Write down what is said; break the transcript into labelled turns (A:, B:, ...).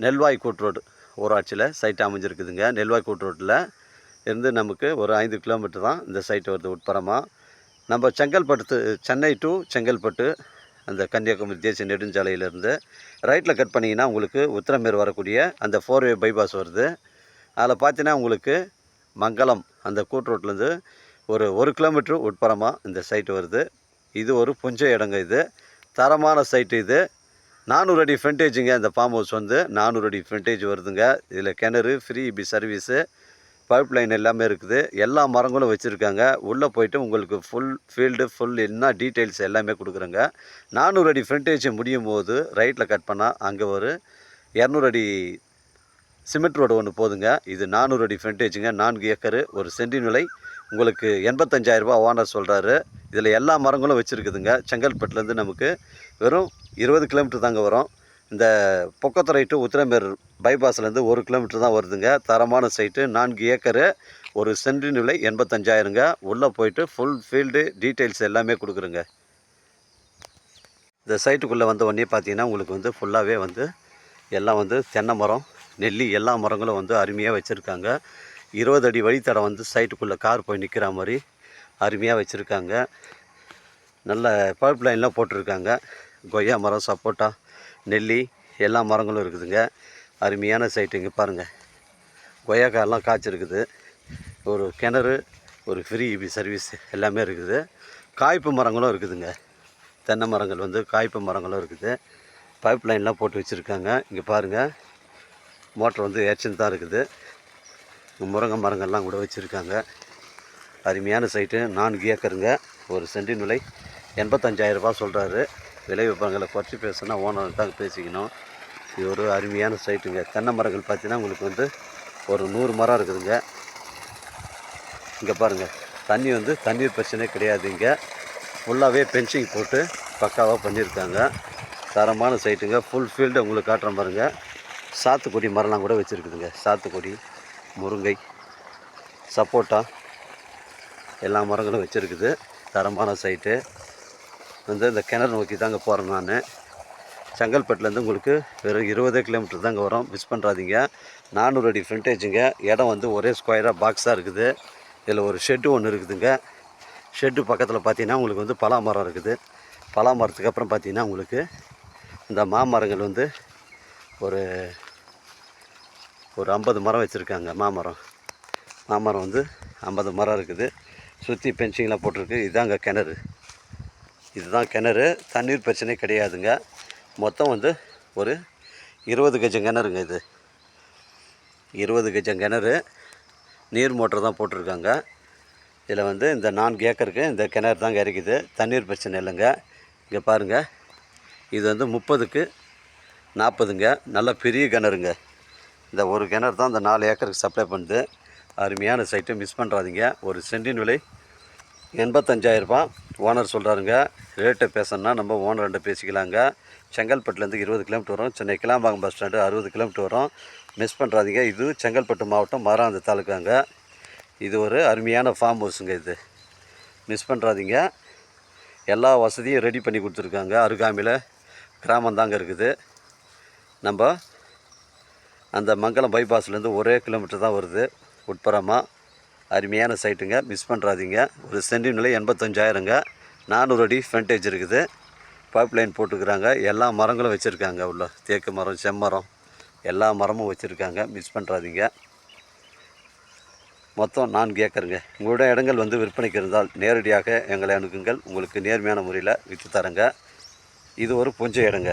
A: நெல்வாய் கூட்ரோடு ஊராட்சியில் சைட் அமைஞ்சிருக்குதுங்க. நெல்வாய் கூட்ரோட்டில் இருந்து நமக்கு ஒரு ஐந்து கிலோமீட்டர் தான் இந்த சைட் வருது உட்புறமாக நம்ம செங்கல்பட்டு சென்னை டு செங்கல்பட்டு அந்த கன்னியாகுமரி தேசிய நெடுஞ்சாலையிலேருந்து ரைட்டில் கட் பண்ணிங்கன்னா உங்களுக்கு உத்திரமேர் வரக்கூடிய அந்த ஃபோர்வே பைபாஸ் வருது. அதில் பார்த்தீங்கன்னா உங்களுக்கு மங்களம் அந்த கூட்ரோட்லேருந்து ஒரு ஒரு கிலோமீட்டர் உட்புறமாக இந்த சைட்டு வருது. இது ஒரு புஞ்ச இடங்க இது. தரமான சைட்டு இது. நானூறு அடி ஃப்ரண்டேஜுங்க இந்த ஃபார்ம் ஹவுஸ் வந்து நானூறு அடி ஃப்ரண்டேஜ் வருதுங்க. இதில் கிணறு free EB service pipe line எல்லாமே இருக்குது. எல்லா மரங்களும் வச்சுருக்காங்க. உள்ளே போயிட்டு உங்களுக்கு ஃபுல் ஃபீல்டு ஃபுல் என்ன டீட்டெயில்ஸ் எல்லாமே கொடுக்குறேங்க. நானூறு அடி ஃப்ரண்டேஜ் முடியும் போது ரைட்டில் கட் பண்ணால் அங்கே ஒரு இரநூறு அடி சிமெண்ட் ரோடு ஒன்று போதுங்க. இது நானூறு அடி ஃப்ரண்டேஜுங்க நான்கு ஏக்கரு ஒரு சென்டி நிலை. உங்களுக்கு எண்பத்தஞ்சாயிரரூபா ஓனர் சொல்கிறாரு இதில் எல்லா மரங்களும் வச்சுருக்குதுங்க. செங்கல்பட்டுலேருந்து நமக்கு வெறும் இருபது கிலோமீட்டர் தாங்க வரும். இந்த பொக்கத்துறை டு உத்திரமேர் பைபாஸ்லேருந்து ஒரு கிலோமீட்டர் தான் வருதுங்க. தரமான சைட்டு நான்கு ஏக்கரு ஒரு சென்டின் விலை எண்பத்தஞ்சாயிரங்க. உள்ளே போயிட்டு ஃபுல் ஃபீல்டு டீட்டெயில்ஸ் எல்லாமே கொடுக்குறேங்க. இந்த சைட்டுக்குள்ளே வந்த உடனே பார்த்தீங்கன்னா உங்களுக்கு வந்து ஃபுல்லாகவே வந்து எல்லாம் வந்து தென்னை மரம் நெல்லி எல்லா மரங்களும் வந்து அருமையாக வச்சுருக்காங்க. இருபது அடி வழித்தடம் வந்து சைட்டுக்குள்ளே கார் போய் நிற்கிற மாதிரி அருமையாக வச்சுருக்காங்க. நல்ல பைப் லைன்லாம் போட்டிருக்காங்க. கொய்யா மரம் சப்போட்டா நெல்லி எல்லா மரங்களும் இருக்குதுங்க. அருமையான சைட்டு இங்கே பாருங்கள் கொய்யாக்காயெல்லாம் காய்ச்சிருக்குது. ஒரு கிணறு ஒரு ஃப்ரீ இபி சர்வீஸ் எல்லாமே இருக்குது. காய்ப்பு மரங்களும் இருக்குதுங்க. தென்னை மரங்கள் வந்து காய்ப்பு மரங்களும் இருக்குது. பைப் லைன்லாம் போட்டு வச்சுருக்காங்க. இங்கே பாருங்கள் மோட்டர் வந்து ஏர்ச்சின்னு தான் இருக்குது. முருங்கை மரங்கள்லாம் கூட வச்சுருக்காங்க. அருமையான சைட்டு நான்கு ஏக்கருங்க. ஒரு சென்டின் விலை எண்பத்தஞ்சாயிரரூபா சொல்கிறாரு விளைவிப்பங்களை குறைச்சி பேசுனா ஓனர் தான் பேசிக்கணும். இது ஒரு அருமையான சைட்டுங்க தென்னை மரங்கள் பார்த்தீங்கன்னா உங்களுக்கு வந்து ஒரு நூறு மரம் இருக்குதுங்க. இங்கே பாருங்கள் தண்ணி வந்து தண்ணீர் பிரச்சனை கிடையாது இங்கே ஃபுல்லாகவே பென்சிங் போட்டு பக்காவாக பண்ணியிருக்காங்க தரமான சைட்டுங்க ஃபுல் ஃபீல்டு உங்களுக்கு காட்டுறேன் பாருங்கள் சாத்துக்குடி மரம்லாம் கூட வச்சுருக்குதுங்க. சாத்துக்குடி முருங்கை சப்போட்டா எல்லா மரங்களும் வச்சுருக்குது. தரமான சைட்டு வந்து இந்த கிணறு நோக்கி தாங்க போகிறேன் நான். செங்கல்பட்டுலேருந்து உங்களுக்கு வெறும் இருபதே கிலோமீட்டர் தாங்க வரும். மிஸ் பண்ணுறாதீங்க நானூறு அடி ஃப்ரண்டேஜுங்க இடம் வந்து ஒரே ஸ்கொயராக பாக்ஸாக இருக்குது. இதில் ஒரு ஷெட்டு ஒன்று இருக்குதுங்க. ஷெட்டு பக்கத்தில் பார்த்தீங்கன்னா உங்களுக்கு வந்து பலா மரம் இருக்குது. பலா மரத்துக்கு அப்புறம் பார்த்தீங்கன்னா உங்களுக்கு இந்த மாமரங்கள் வந்து ஒரு ஒரு ஐம்பது மரம் வச்சுருக்காங்க மாமரம். மாமரம் வந்து ஐம்பது மரம் இருக்குது. சுற்றி பென்சிங்லாம் போட்டிருக்கு. இதாங்க கிணறு. இதுதான் கிணறு. தண்ணீர் பிரச்சனை கிடையாதுங்க. மொத்தம் வந்து ஒரு இருபது கஜம் கிணறுங்க இது. இருபது கஜம் கிணறு. நீர் மோட்டர் தான் போட்டிருக்காங்க. இதில் வந்து இந்த நான்கு ஏக்கருக்கு இந்த கிணறு தாங்க இறக்குது தண்ணீர் பிரச்சனை இல்லைங்க. இங்கே பாருங்கள் இது வந்து முப்பதுக்கு நாற்பதுங்க. நல்ல பெரிய கிணறுங்க. இந்த ஒரு கிணறு தான் இந்த நாலு ஏக்கருக்கு சப்ளை பண்ணுது. அருமையான சைட்டை மிஸ் பண்ணுறாதீங்க ஒரு சென்டின் விலை எண்பத்தஞ்சாயிரரூபா ஓனர் சொல்கிறாருங்க ரேட்டை பேசணுன்னா நம்ம ஓனர்கிட்ட பேசிக்கலாங்க. செங்கல்பட்டுலேருந்து இருபது கிலோமீட்டர் வரும். சென்னை கிளாம்பாக்கம் பஸ் ஸ்டாண்டு அறுபது கிலோமீட்டர் வரும். மிஸ் பண்ணுறாதீங்க இது செங்கல்பட்டு மாவட்டம் மராந்த தாலுக்காங்க. இது ஒரு அருமையான ஃபார்ம் ஹவுஸுங்க இது. மிஸ் பண்ணுறாதீங்க எல்லா வசதியும் ரெடி பண்ணி கொடுத்துருக்காங்க. அருகாமையில் கிராமம் தாங்க இருக்குது. நம்ம அந்த மங்கலம் பைபாஸ்லேருந்து ஒரே கிலோமீட்டர் தான் வருது. உட்புறமாக அருமையான சைட்டுங்க மிஸ் பண்ணுறாதீங்க ஒரு சென்டின் நிலை எண்பத்தஞ்சாயிரங்க. நானூறு அடி ஃப்ரண்டேஜ் இருக்குது. பைப் லைன் போட்டுக்கிறாங்க. எல்லா மரங்களும் வச்சுருக்காங்க உள்ள. தேக்கு மரம் செம்மரம். எல்லா மரமும் வச்சுருக்காங்க. மிஸ் பண்ணுறாதீங்க மொத்தம் நான்கு ஏக்கருங்க. உங்களுடைய இடங்கள் வந்து விற்பனைக்கு இருந்தால் நேரடியாக எங்களை அணுகுங்கள். உங்களுக்கு நேர்மையான முறையில் விற்று தரேங்க. இது ஒரு புஞ்ச இடங்க.